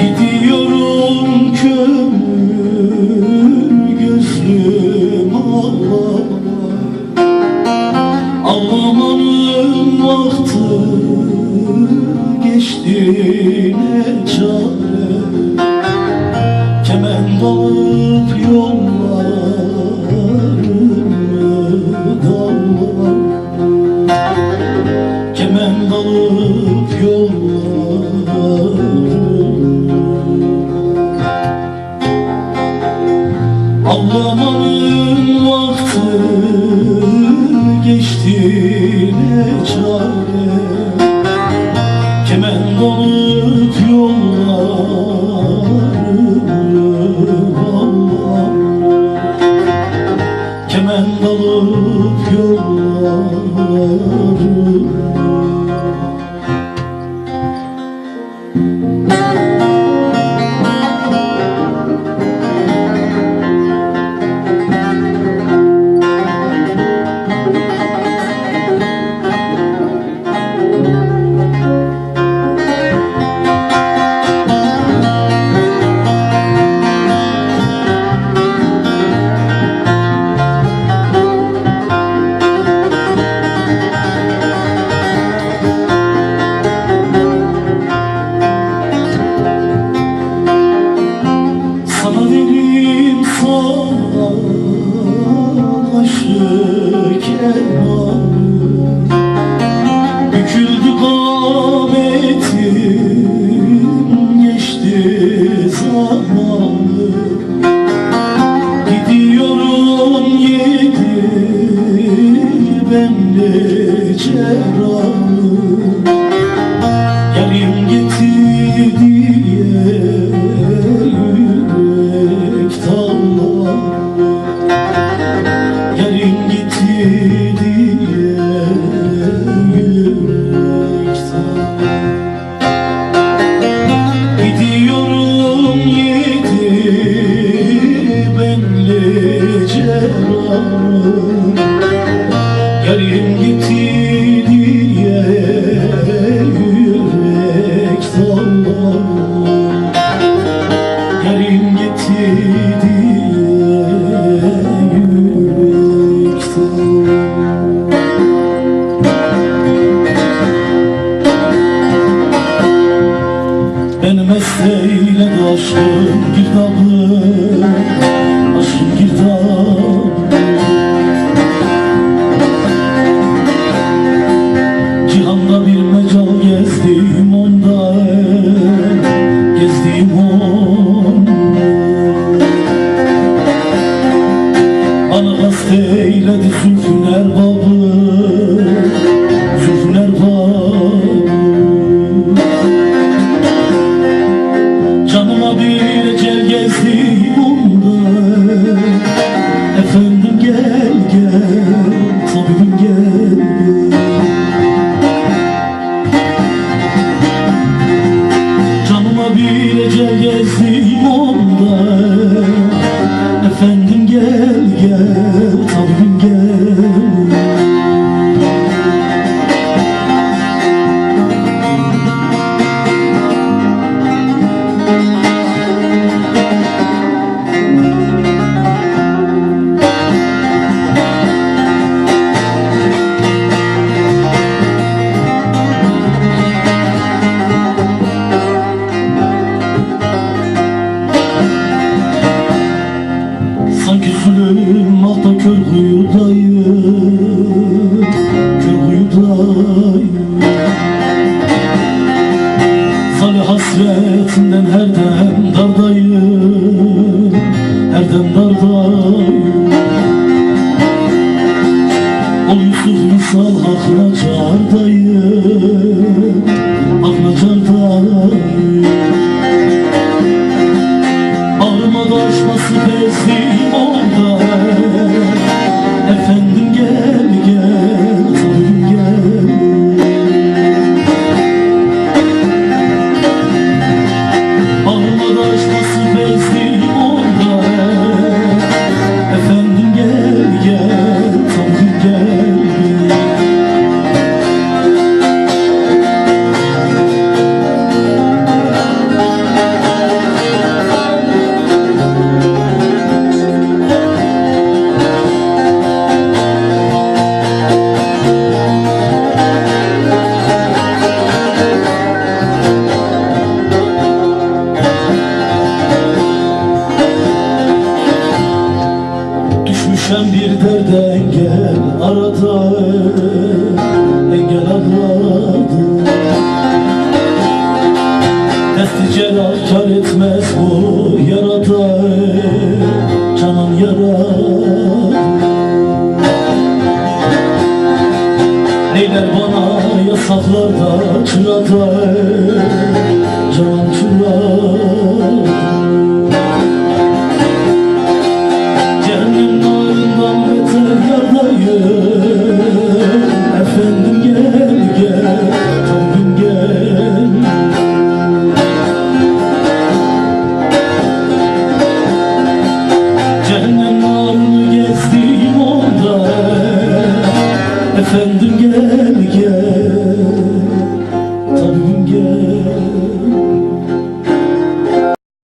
Gidiyorum kömür gözlüm ağlama Ağlamanın vakti geçti ne çare Kement alıp yollarımı dallar Kement alıp yollarımı Ağlamanın vakti geçti ne çare Kement alıp yollarımı Allah Kement alıp yollarımı Yarim diye yürek tallar Yarim diye yürek tallar Gidiyorum yedi benle cerrahım Yarim Aşkım girdabı Cihanda bir mecal gezdim onda. Gezdim onda gel gel kör kuyudayım Kör kuyudayım Zali hasretinden her dem dardayım Her dem dardayım. Ol Yusuf misal hakına çağırdayım Hakına çağırdayım Ağrıma taşması bezdim saflarda çırada